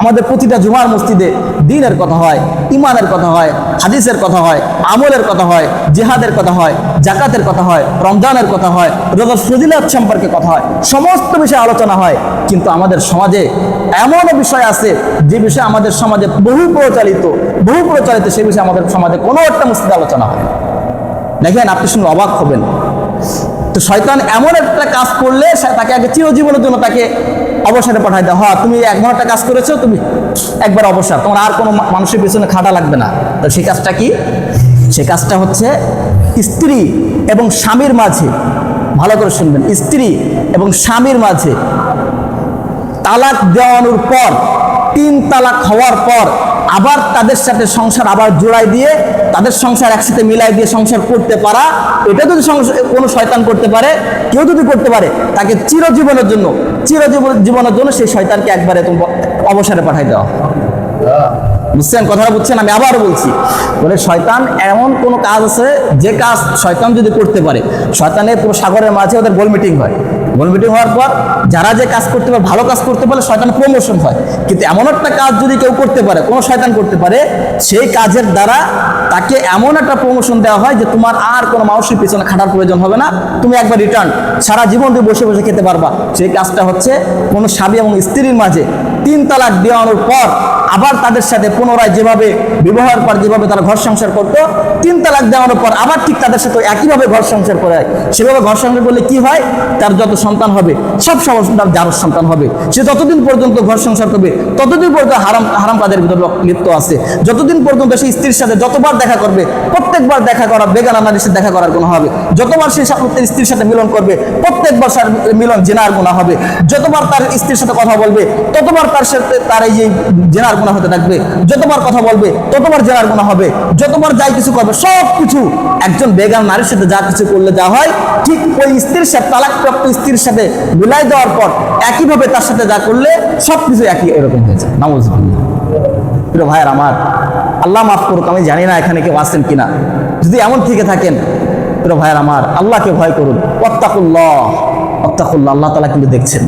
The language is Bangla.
আমাদের প্রতিটা জুমার মসজিদে দিনের কথা হয় ইমানের কথা হয়, হাদিসের কথা হয়, আমলের কথা হয়, জেহাদের কথা হয়, জাকাতের কথা হয়, রমজানের কথা হয়, রোজার ফজিলত সম্পর্কে কথা হয়, সমস্ত বিষয়ে আলোচনা হয়। কিন্তু আমাদের সমাজে এমনও বিষয় আছে, যে বিষয়ে আমাদের সমাজে বহু প্রচলিত বহু প্রচলিত সেই বিষয়ে আমাদের সমাজে কোনো একটা মসজিদে আলোচনা হয় দেখেন, আপনি শুনে অবাক হবেন। তো শয়তান এমন একটা কাজ করলে, সে তাকে আগে চিরজীবনের জন্য তাকে অবসরে পাঠাই দেয় হ্যাঁ তুমি এক ঘণ্টা কাজ করেছ, তুমি একবার অবসর। তোমার আর কোনো মানুষের পেছনে খাটা লাগবে না। তো সেই কাজটা কি? সে কাজটা হচ্ছে স্ত্রী এবং স্বামীর মাঝে, ভালো করে শুনবেন, স্ত্রী এবং স্বামীর মাঝে তালাক দেওয়ানোর পর, তিন তালাক হওয়ার পর আবার তাদের সাথে সংসার আবার জোড়াই দিয়ে, তাদের সংসার একসাথে মিলাই দিয়ে সংসার করতে পারা, এটা যদি কোনো শয়তান করতে পারে, কেউ যদি করতে পারে, তাকে চিরজীবনের জন্য চিরজীবন জীবনের জন্য সেই শয়তানকে একবারে অবসরে পাঠাই দেওয়া বুঝছেন কথাটা বুঝছেন? আমি আবারও বলছি, বলে শয়তান এমন কোন কাজ আছে, যে কাজ শয়তান যদি করতে পারে, শয়তানের পুরো সাগরের মাঝে ওদের গোল মিটিং হয়। গোল মিটিং হওয়ার পর যারা যে কাজ করতে পারে, ভালো কাজ করতে পারে শয়তান প্রমোশন হয়। কিন্তু এমন একটা কাজ যদি কেউ করতে পারে, কোনো শয়তান করতে পারে, সেই কাজের দ্বারা তাকে এমন একটা প্রমোশন দেওয়া হয় যে তোমার আর কোনো মানুষের পিছনে খাটার প্রয়োজন হবে না। তুমি একবার রিটার্ন সারা জীবন তুমি বসে বসে খেতে পারবা। সেই কাজটা হচ্ছে কোনো স্বামী এবং স্ত্রীর মাঝে তিন তালাক দেওয়ানোর পর আবার তাদের সাথে পুনরায় যেভাবে ব্যবহার পর যেভাবে তারা ঘর সংসার করতো, তিন তালাক দেওয়ার পর আবার ঠিক তাদের সাথে একইভাবে ঘর সংসার করে সেভাবে ঘর সংসার করলে কি হয়? তার যত সন্তান হবে, সব সন্তান যার সন্তান হবে। সে যতদিন পর্যন্ত ঘর সংসার করবে, ততদিন পর্যন্ত হারাম হারাম কাজের ভিতরে লিপ্ত আছে। যতদিন পর্যন্ত সে স্ত্রীর সাথে যতবার দেখা করবে, প্রত্যেকবার দেখা করা বেগানা নারীর সাথে দেখা করার কোনো হবে। যতবার সে স্ত্রীর সাথে মিলন করবে, প্রত্যেকবার মিলন জেনার গুণা হবে। যতবার তার স্ত্রীর সাথে কথা বলবে, ততবার তার সাথে তার এই যে জেনার গুণা হতে থাকবে, যতবার কথা বলবে, ততবার জেনার গুণা হবে, যতবার যাই কিছু করবে সব কিছু একজন বেগান নারীর সাথে যা কিছু করলে যা হয়, ঠিক ওই স্ত্রীর সাথে, তালাকপ্রাপ্ত স্ত্রীর সাথে মিলাই দেওয়ার পর একইভাবে তার সাথে যা করলে সব কিছু একই এরকম হয়েছে নামাজ প্রিয় ভাইয়ের আমার, আল্লাহ মাফ করুক, আমি জানি না এখানে কেউ আসেন কিনা। যদি এমন থেকে থাকেন, প্রিয় ভাইয়ের আমার, আল্লাহকে ভয় করুন। অত্তাকুল্লাহ অত্তাকুল্লাহ আল্লাহ তালা কিন্তু দেখছেন।